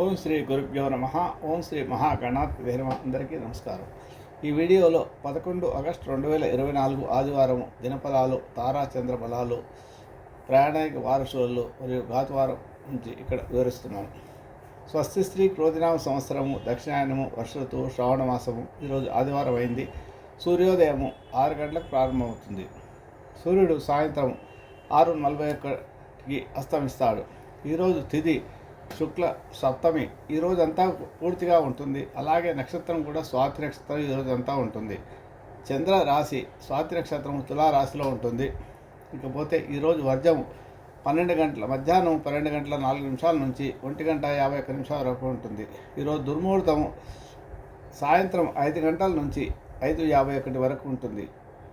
ఓం శ్రీ గురుభ్యో నమ. ఓం శ్రీ మహాగణాధిపతి నమ. అందరికీ నమస్కారం. ఈ వీడియోలో పదకొండు ఆగస్టు రెండు వేల ఇరవై నాలుగు ఆదివారం దినఫలాలు తారాచంద్ర బలాలు ప్రయాణిక వారసులు మరియు ఘాతువారం నుంచి ఇక్కడ వివరిస్తున్నాను స్వస్తి స్త్రీ క్రోధినామ సంవత్సరము దక్షిణాయనము వర్ష ఋతువు శ్రావణ మాసము ఈరోజు ఆదివారం అయింది. సూర్యోదయము ఆరు గంటలకు ప్రారంభమవుతుంది. సూర్యుడు సాయంత్రం ఆరు నలభై ఒక్కటికి అస్తమిస్తాడు. ఈరోజు తిథి శుక్ల సప్తమి ఈ రోజంతా పూర్తిగా ఉంటుంది. అలాగే నక్షత్రం కూడా స్వాతి నక్షత్రం ఈ రోజంతా ఉంటుంది. చంద్ర రాశి స్వాతి నక్షత్రం తులా రాశిలో ఉంటుంది. ఇకపోతే ఈరోజు వర్జం పన్నెండు గంటల మధ్యాహ్నం పన్నెండు గంటల నాలుగు నిమిషాల నుంచి ఒంటి గంట యాభై ఒక్క నిమిషాల వరకు ఉంటుంది. ఈరోజు దుర్ముహూర్తం సాయంత్రం ఐదు గంటల నుంచి ఐదు యాభై ఒకటి వరకు ఉంటుంది.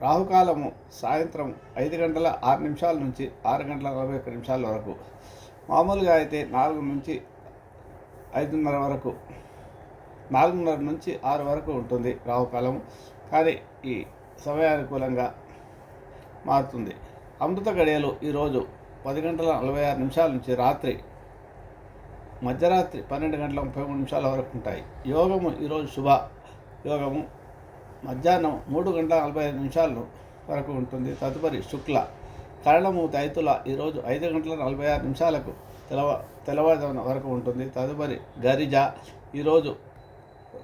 రాహుకాలము సాయంత్రం ఐదు గంటల ఆరు నిమిషాల నుంచి ఆరు గంటల నలభై ఒక్క నిమిషాల వరకు మామూలుగా అయితే నాలుగు నుంచి ఐదున్నర వరకు నాలుగున్నర నుంచి ఆరు వరకు ఉంటుంది రావుకాలం కానీ ఈ సమయానుకూలంగా మారుతుంది. అమృత గడియలు ఈరోజు పది గంటల నలభై ఆరు నిమిషాల నుంచి రాత్రి మధ్యరాత్రి పన్నెండు గంటల ముప్పై మూడు నిమిషాల వరకు ఉంటాయి. యోగము ఈరోజు శుభ యోగము. మధ్యాహ్నం మూడు గంటల నలభై ఐదు నిమిషాల వరకు ఉంటుంది. తదుపరి శుక్ల కరణము తైతుల ఈరోజు ఐదు గంటల నలభై ఆరు నిమిషాలకు తెలవ తెల్లవారుజామున వరకు ఉంటుంది. తదుపరి గరిజ ఈరోజు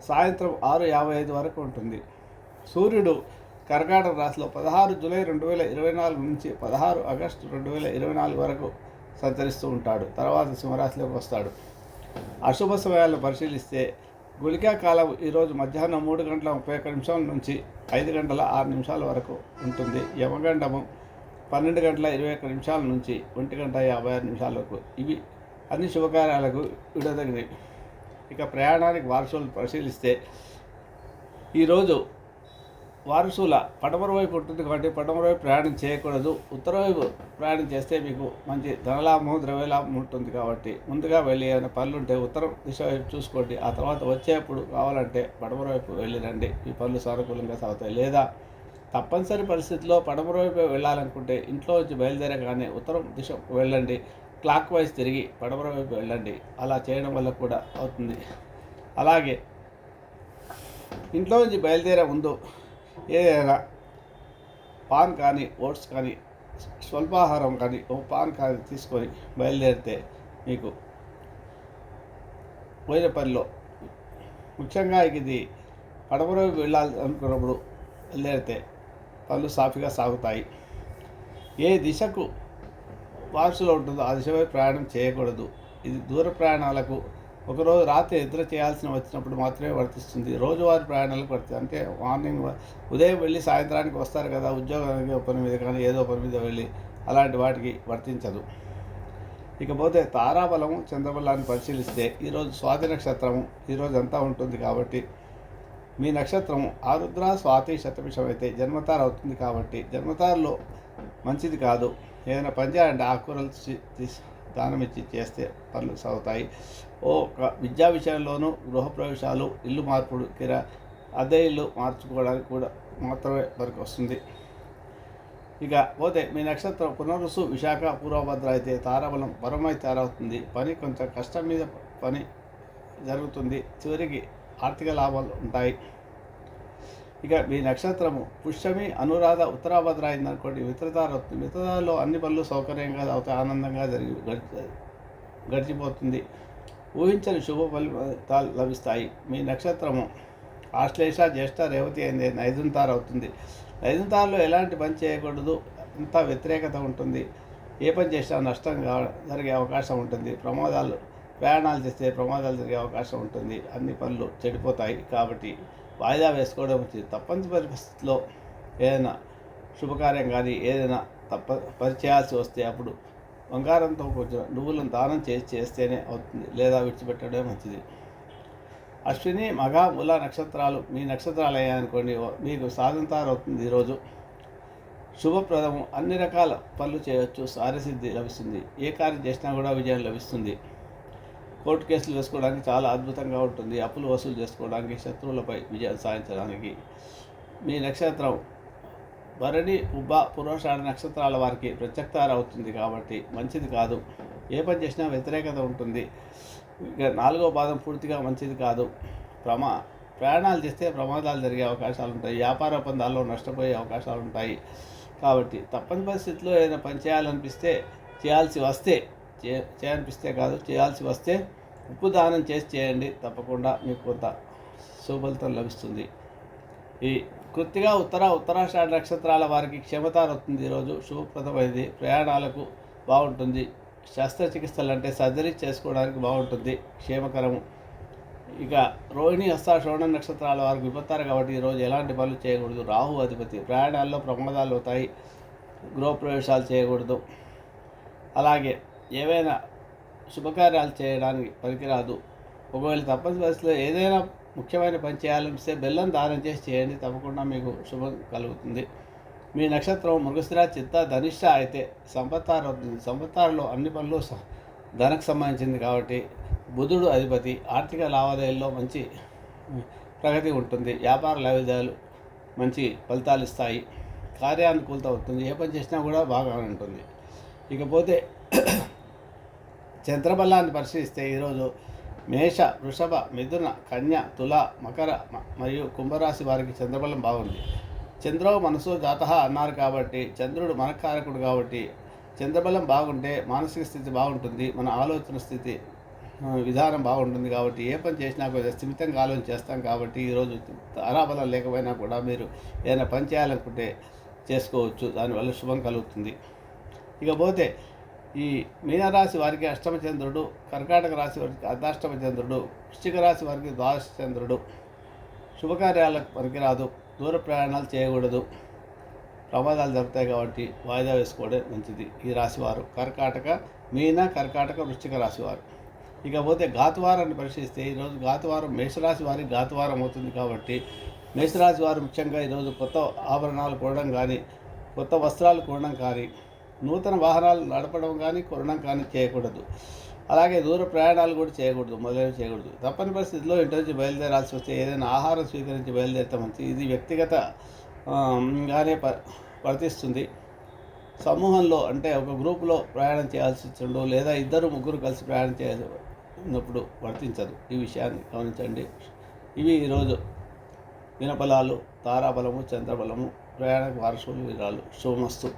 సాయంత్రం ఆరు యాభై ఐదు వరకు ఉంటుంది. సూర్యుడు కర్కాటక రాశిలో పదహారు జూలై రెండు వేల ఇరవై నాలుగు నుంచి పదహారు ఆగస్టు రెండు వేల ఇరవై నాలుగు వరకు సంచరిస్తూ ఉంటాడు. తర్వాత సింహరాశిలోకి వస్తాడు. అశుభ సమయాలను పరిశీలిస్తే గుళికా కాలం ఈరోజు మధ్యాహ్నం మూడు గంటల ముప్పై ఒక్క నిమిషాల నుంచి ఐదు గంటల ఆరు నిమిషాల వరకు ఉంటుంది. యమగండము పన్నెండు గంటల ఇరవై ఒక్క నిమిషాల నుంచి ఒంటి గంట యాభై ఆరు నిమిషాల వరకు ఇవి అన్ని శుభకార్యాలకు విడదగినవి ఇక ప్రయాణానికి వారసులు పరిశీలిస్తే ఈరోజు వారసుల పడమర వైపు ఉంటుంది కాబట్టి పడమర వైపు ప్రయాణం చేయకూడదు. ఉత్తర వైపు ప్రయాణం చేస్తే మీకు మంచి ధనలాభం ద్రవ్యలాభం ఉంటుంది కాబట్టి ముందుగా వెళ్ళి ఏమైనా పనులు ఉంటే ఉత్తరం దిశ వైపు చూసుకోండి. ఆ తర్వాత వచ్చేప్పుడు కావాలంటే పడమర వైపు వెళ్ళిరండి ఈ పనులు సానుకూలంగా సాగుతాయి. లేదా తప్పనిసరి పరిస్థితిలో పడమర వైపు వెళ్ళాలనుకుంటే ఇంట్లో వచ్చి బయలుదేరగానే ఉత్తరం దిశ వెళ్ళండి. క్లాక్ వైజ్ తిరిగి పడమర వైపు వెళ్ళండి. అలా చేయడం వల్ల కూడా అవుతుంది. అలాగే ఇంట్లో నుంచి బయలుదేరే ముందు ఏదైనా పాన్ కానీ ఓట్స్ కానీ స్వల్పాహారం కానీ ఒక పాన్ కానీ తీసుకొని బయలుదేరితే మీకు పోయిన పనిలో ముఖ్యంగా ఇది పడమర వైపు వెళ్ళాలి అనుకున్నప్పుడు బయలుదేరితే పనులు సాఫీగా సాగుతాయి. ఏ దిశకు వారసులో ఉంటుందో ఆ దిశపై ప్రయాణం చేయకూడదు. ఇది దూర ప్రయాణాలకు ఒకరోజు రాత్రి నిద్ర చేయాల్సిన వచ్చినప్పుడు మాత్రమే వర్తిస్తుంది. రోజువారీ ప్రయాణాలకు వర్తిస్తుంది. అంటే మార్నింగ్ ఉదయం వెళ్ళి సాయంత్రానికి వస్తారు కదా ఉద్యోగానికి పని మీద కానీ ఏదో పని మీద వెళ్ళి అలాంటి వాటికి వర్తించదు. ఇకపోతే తారాబలము చంద్రబలాన్ని పరిశీలిస్తే ఈరోజు స్వాతి నక్షత్రము ఈరోజు అంతా ఉంటుంది కాబట్టి మీ నక్షత్రం ఆరుద్ర స్వాతి శతభిషం అయితే జన్మతార అవుతుంది కాబట్టి జన్మతారలో మంచిది కాదు. ఏదైనా పని చేయాలంటే ఆకుకూరలు తీసి దానం ఇచ్చి చేస్తే పనులు సాగుతాయి. ఓ ఒక విద్యా విషయంలోనూ గృహప్రవేశాలు ఇల్లు మార్పుడు కిరా అదే ఇల్లు మార్చుకోవడానికి కూడా మాత్రమే వరకు వస్తుంది. ఇక పోతే మీ నక్షత్రం పునరుసు విశాఖ పూర్వభద్ర అయితే తారాబలం పరమై తయారవుతుంది. పని కొంచెం కష్టం మీద పని జరుగుతుంది. చివరికి ఆర్థిక లాభాలు ఉంటాయి. ఇక మీ నక్షత్రము పుష్యమి అనురాధ ఉత్తరాభద్ర అయిందనుకోండి మిత్రతార మిత్రతారలో అన్ని పనులు సౌకర్యంగా అవుతాయి ఆనందంగా జరిగి గడిచి గడిచిపోతుంది. ఊహించని శుభ ఫలితాలు లభిస్తాయి. మీ నక్షత్రము ఆశ్లేష జ్యేష్ఠ రేవతి అయింది నైదుంతారు అవుతుంది. నైదుంతారులో ఎలాంటి పని చేయకూడదు అంత వ్యతిరేకత ఉంటుంది. ఏ పని చేసినా నష్టం జరిగే అవకాశం ఉంటుంది. ప్రమాదాలు ప్రయాణాలు చేస్తే ప్రమాదాలు జరిగే అవకాశం ఉంటుంది. అన్ని పనులు చెడిపోతాయి కాబట్టి వాయిదా వేసుకోవడం మంచిది తప్పనిసరి పరిస్థితిలో ఏదైనా శుభకార్యం కానీ ఏదైనా తప్ప పరిచేయాల్సి వస్తే అప్పుడు బంగారంతో కొంచెం నువ్వులను దానం చేసి చేస్తేనే అవుతుంది లేదా విడిచిపెట్టడమే మంచిది. అశ్విని మగ మూల నక్షత్రాలు మీ నక్షత్రాలు అయ్యాయనుకోండి మీకు సాధంతారు అవుతుంది ఈరోజు. శుభప్రదము అన్ని రకాల పనులు చేయవచ్చు సారసిద్ధి లభిస్తుంది. ఏ కార్యం చేసినా కూడా విజయం లభిస్తుంది. కోర్టు కేసులు వేసుకోవడానికి చాలా అద్భుతంగా ఉంటుంది. అప్పులు వసూలు చేసుకోవడానికి శత్రువులపై విజయం సాధించడానికి. మీ నక్షత్రం భరణి ఉబ్బ పురోషాఢ నక్షత్రాల వారికి ప్రత్యక్తార అవుతుంది కాబట్టి మంచిది కాదు. ఏ పని చేసినా వ్యతిరేకత ఉంటుంది. ఇక నాలుగో పాదం పూర్తిగా మంచిది కాదు. ప్రమా ప్రయాణాలు చేస్తే ప్రమాదాలు జరిగే అవకాశాలు ఉంటాయి. వ్యాపార ఒప్పందాల్లో నష్టపోయే అవకాశాలు ఉంటాయి. కాబట్టి తప్పని పరిస్థితిలో ఏదైనా పని చేయాలనిపిస్తే చేయాల్సి వస్తే చే చేయాలనిపిస్తే కాదు చేయాల్సి వస్తే ఉప్పు దానం చేసి చేయండి తప్పకుండా మీకు కొంత సుఫలితం లభిస్తుంది. ఈ కృత్తిగా ఉత్తర ఉత్తరాషాఢ నక్షత్రాల వారికి క్షమత వస్తుంది ఈరోజు. శుభప్రదమైనది. ప్రయాణాలకు బాగుంటుంది. శస్త్రచికిత్సలు అంటే సర్జరీ చేసుకోవడానికి బాగుంటుంది. క్షేమకరము. ఇక రోహిణి హస్త శ్రవణ నక్షత్రాల వారికి విపత్తారు కాబట్టి ఈరోజు ఎలాంటి పనులు చేయకూడదు. రాహు అధిపతి. ప్రయాణాల్లో ప్రమాదాలు అవుతాయి. గృహప్రవేశాలు చేయకూడదు. అలాగే ఏవైనా శుభకార్యాలు చేయడానికి పనికిరాదు. ఒకవేళ తప్పని పరిస్థితిలో ఏదైనా ముఖ్యమైన పని చేయాలనిపిస్తే బెల్లం దానం చేసి చేయండి. తప్పకుండా మీకు శుభం కలుగుతుంది. మీ నక్షత్రం మృగశిర చిత్త ధనిష్ట అయితే సంపత్తారు అవుతుంది సంపత్తారులో అన్ని పనులు ధనకు సంబంధించింది కాబట్టి బుధుడు అధిపతి ఆర్థిక లావాదేవీల్లో మంచి ప్రగతి ఉంటుంది. వ్యాపార లావాదేవీలు మంచి ఫలితాలు ఇస్తాయి. కార్యానుకూలత అవుతుంది ఏ పని చేసినా కూడా బాగా ఉంటుంది. ఇకపోతే చంద్రబలాన్ని పరిశీలిస్తే ఈరోజు మేష వృషభ మిథున కన్య తుల మకర మరియు కుంభరాశి వారికి చంద్రబలం బాగుంది. చంద్రో మనసు జాత అన్నారు కాబట్టి చంద్రుడు మనకారకుడు కాబట్టి చంద్రబలం బాగుంటే మానసిక స్థితి బాగుంటుంది మన ఆలోచన స్థితి విధానం బాగుంటుంది కాబట్టి ఏ పని చేసినా కూడా స్థిమితంగా ఆలోచన చేస్తాం కాబట్టి ఈరోజు తారాబలం లేకపోయినా కూడా మీరు ఏదైనా పని చేయాలనుకుంటే చేసుకోవచ్చు దానివల్ల శుభం కలుగుతుంది. ఇకపోతే ఈ మీనరాశి వారికి అష్టమచంద్రుడు కర్కాటక రాశి వారికి అర్ధాష్టమచంద్రుడు వృశ్చిక రాశి వారికి ద్వాదశ చంద్రుడు. శుభకార్యాలకు పనికిరాదు దూర ప్రయాణాలు చేయకూడదు. ప్రమాదాలు జరుగుతాయి కాబట్టి వాయిదా వేసుకోవడం మంచిది ఈ రాశివారు. కర్కాటక మీన కర్కాటక వృశ్చిక రాశివారు. ఇకపోతే ఘాతువారాన్ని పరిశీలిస్తే ఈరోజు ఘాతువారం మేషరాశి వారికి ఘాతువారం అవుతుంది కాబట్టి మేషరాశి వారు ముఖ్యంగా ఈరోజు కొత్త ఆభరణాలు కొనడం కానీ కొత్త వస్త్రాలు కొనడం కానీ నూతన వాహనాలు నడపడం కానీ కొనడం కానీ చేయకూడదు. అలాగే దూర ప్రయాణాలు కూడా చేయకూడదు మొదలైనవి చేయకూడదు. తప్పని పరిస్థితుల్లో ఇంటి నుంచి బయలుదేరాల్సి వస్తే ఏదైనా ఆహారం స్వీకరించి బయలుదేరితే మంచిది. ఇది వ్యక్తిగత గానే ప వర్తిస్తుంది. సమూహంలో అంటే ఒక గ్రూపులో ప్రయాణం చేయాల్సి వచ్చిండు లేదా ఇద్దరు ముగ్గురు కలిసి ప్రయాణం చేయాల్సినప్పుడు వర్తించదు. ఈ విషయాన్ని గమనించండి. ఇవి ఈరోజు దినఫలాలు తారాబలము చంద్రబలము ప్రయాణ వారసులు విరాలు శుభమస్తు